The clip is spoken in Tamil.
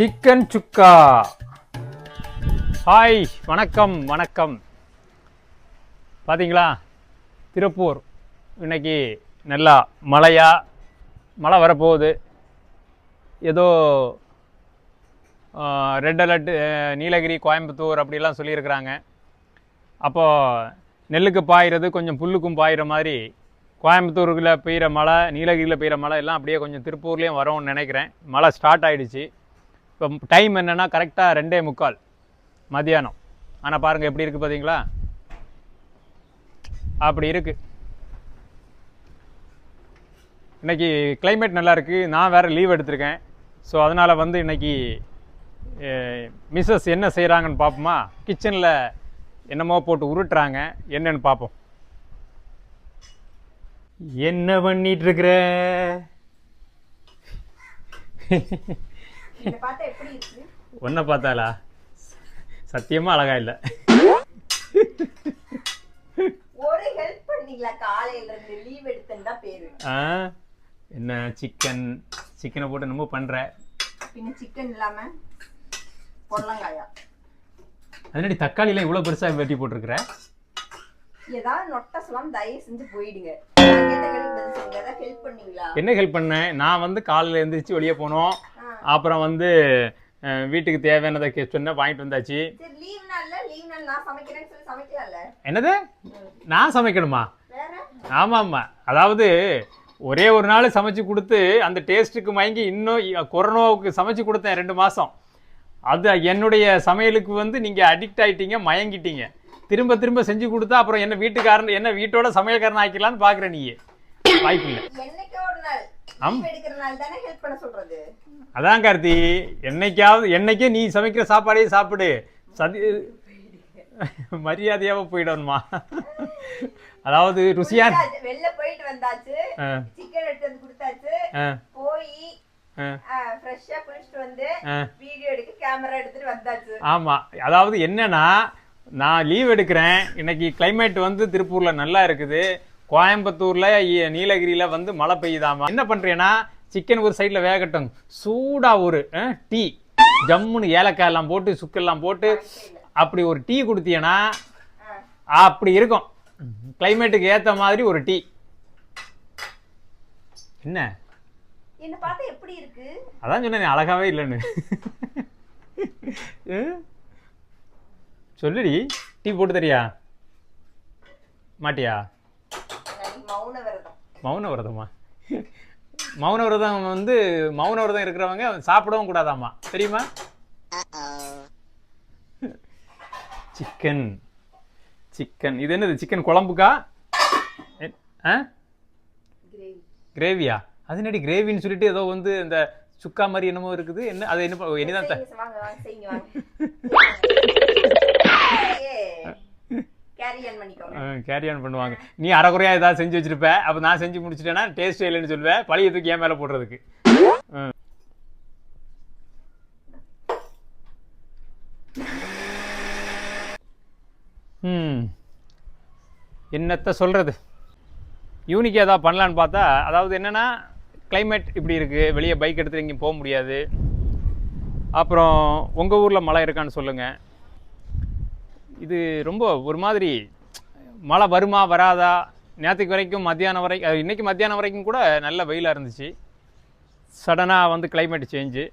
சிக்கன் சுக்கா. ஹாய் வணக்கம் வணக்கம். பார்த்தீங்களா திருப்பூர். இன்னைக்கு நல்லா மழையா? மழை வரப்போகுது. ஏதோ ரெட் அலர்ட் நீலகிரி கோயம்புத்தூர் அப்படிலாம் சொல்லியிருக்கிறாங்க. அப்போது நெல்லுக்கு பாயிறது கொஞ்சம் புல்லுக்கும் பாயிற மாதிரி கோயம்புத்தூருக்குள்ளே பெய்கிற மழை நீலகிரியில் பெய்கிற மழை எல்லாம் அப்படியே கொஞ்சம் திருப்பூர்லேயும் வரும்னு நினைக்கிறேன். மழை ஸ்டார்ட் ஆயிடுச்சு. இப்போ டைம் என்னென்னா கரெக்டாக ரெண்டே முக்கால் மதியானம் ஆனால் பாருங்கள் எப்படி இருக்குது பார்த்தீங்களா அப்படி இருக்குது இன்றைக்கி கிளைமேட் நல்லா இருக்குது நான் வேறு லீவ் எடுத்திருக்கேன். ஸோ அதனால் வந்து இன்றைக்கி மிஸ்ஸஸ் என்ன செய்கிறாங்கன்னு பார்ப்போமா? கிச்சனில் என்னமோ போட்டு உருட்டுறாங்க. என்னன்னு பார்ப்போம். என்ன பண்ணிட்டு இருக்கிற? ஒன்றை பார்த்தாளா? சத்தியமாக அழகா இல்லை. ஒரு ஹெல்ப் பண்ணீங்களா? காலையில இருந்து லீவ் எடுத்தேன்னு தான் பேரு. என்ன சிக்கன் சிக்கனை போட்டு என்னமோ பண்ணுற பின்ன சிக்கன் இல்லாம பொடலங்காயா? அதனாடி தக்காளிலாம் இவ்வளோ பெருசாக வெட்டி போட்டிருக்கிற? ஏதாவது நொட்ட சொல்லாம தயவு செஞ்சு போயிடுங்க. நான் கேட்ட கேள்விக்கு பதில் சொல்லுங்க. ஏதாவது ஹெல்ப் பண்ணீங்களா? என்ன ஹெல்ப் பண்ணேன் நான் வந்து காலையில் எழுந்திரிச்சு வெளியே போனோம். அப்புறம் வந்து வீட்டுக்கு தேவையானதை கே- சொன்னேன் வாங்கிட்டு வந்தாச்சு. என்னது? நான் சமைக்கணுமா? ஆமாம் ஆமாம் அதாவது ஒரே ஒரு நாள் சமைச்சு கொடுத்து அந்த டேஸ்ட்டுக்கு மயங்கி இன்னும் கொரோனாவுக்கு சமைச்சு கொடுத்தேன் ரெண்டு மாதம் அது என்னுடைய சமையலுக்கு வந்து நீங்கள் அடிக்ட் ஆயிட்டீங்க மயங்கிட்டீங்க. திரும்ப திரும்ப செஞ்சு கொடுத்தா அப்புறம் என்ன வீட்டுக்காரன் என்ன வீட்டோட சமையல்காரன் ஆக்கிடலான்னு பார்க்குற நீ வாய்ப்பு இல்லை ஆம். அதான் கார்த்தி என்னைக்காவது என்னைக்கே நீ சமைக்கிற சாப்பாடையே சாப்பிடு. சதி மரியாதையாக போயிடணுமா? அதாவது ருசியா வெளில போயிட்டு வந்தாச்சு. சிக்கன் எடுத்து வந்து கொடுத்தாச்சு. போய் ஃப்ரெஷ்ஷா குளிச்சுட்டு வந்து. வீடியோ எடுக்க கேமரா எடுத்துட்டு வந்தாச்சு. ஆமா. அதாவது என்னன்னா நான் லீவ் எடுக்கிறேன். இன்னைக்கு climate வந்து திருப்பூர்ல நல்லா இருக்குது. கோயம்புத்தூர்ல நீலகிரியில வந்து மழை பெய்யுதாமா? என்ன பண்றேன்னா சிக்கன் ஒரு சைடுல வேகட்டும். சூடா ஒரு டீ. ஜம்முன்னு ஏலக்காய் எல்லாம் போட்டு சுக்கெல்லாம் போட்டு அப்படி ஒரு டீ கொடுத்தீங்கன்னா. அப்படி இருக்கும். கிளைமேட்டுக்கு ஏத்த மாதிரி ஒரு டீ. என்ன? என்ன பார்த்தா எப்படி இருக்கு? அதான் சொன்னேன் அழகாவே இல்லைன்னு? சொல்லுடி டீ போட்டு தரியா? மாட்டியா? மௌன விரதம்? மௌன விரதமா வந்து மௌன விரதம் இருக்கிறவங்க சாப்பிடவும் கூடாதாமா தெரியுமா? சிக்கன். சிக்கன். இது என்னது? சிக்கன் குழம்புக்கா? கிரேவியா? அது என்னடி கிரேவின்னு சொல்லிட்டு ஏதோ வந்து இந்த சுக்கா மாதிரி என்னமோ இருக்குது. என்ன அது என்ன என்னதான் கேரி ஆன் பண்ணுவாங்க. நீ அரைக்குறையா ஏதாவது செஞ்சு வச்சிருப்ப அப்ப நான் செஞ்சு முடிச்சிட்டேன்னா டேஸ்ட் இல்லைன்னு சொல்லுவேன் பழைய தூக்கி என் மேல போடுறதுக்கு. ம். என்னத்த சொல்றது? யூனிக் ஏதாவது பண்ணலான்னு பார்த்தா அதாவது என்னன்னா கிளைமேட் இப்படி இருக்குது வெளியே பைக் எடுத்துகிட்டு எங்கேயும் போக முடியாது. அப்புறம் உங்கள் ஊரில் மழை இருக்கான்னு சொல்லுங்கள் இது ரொம்ப ஒரு மாதிரி மழை வருமா வராதா? நேற்றுக்கு வரைக்கும் மத்தியானம் வரைக்கும் இன்றைக்கி மத்தியானம் வரைக்கும் கூட நல்ல வெயிலாக இருந்துச்சு. சடனாக வந்து கிளைமேட் சேஞ்சு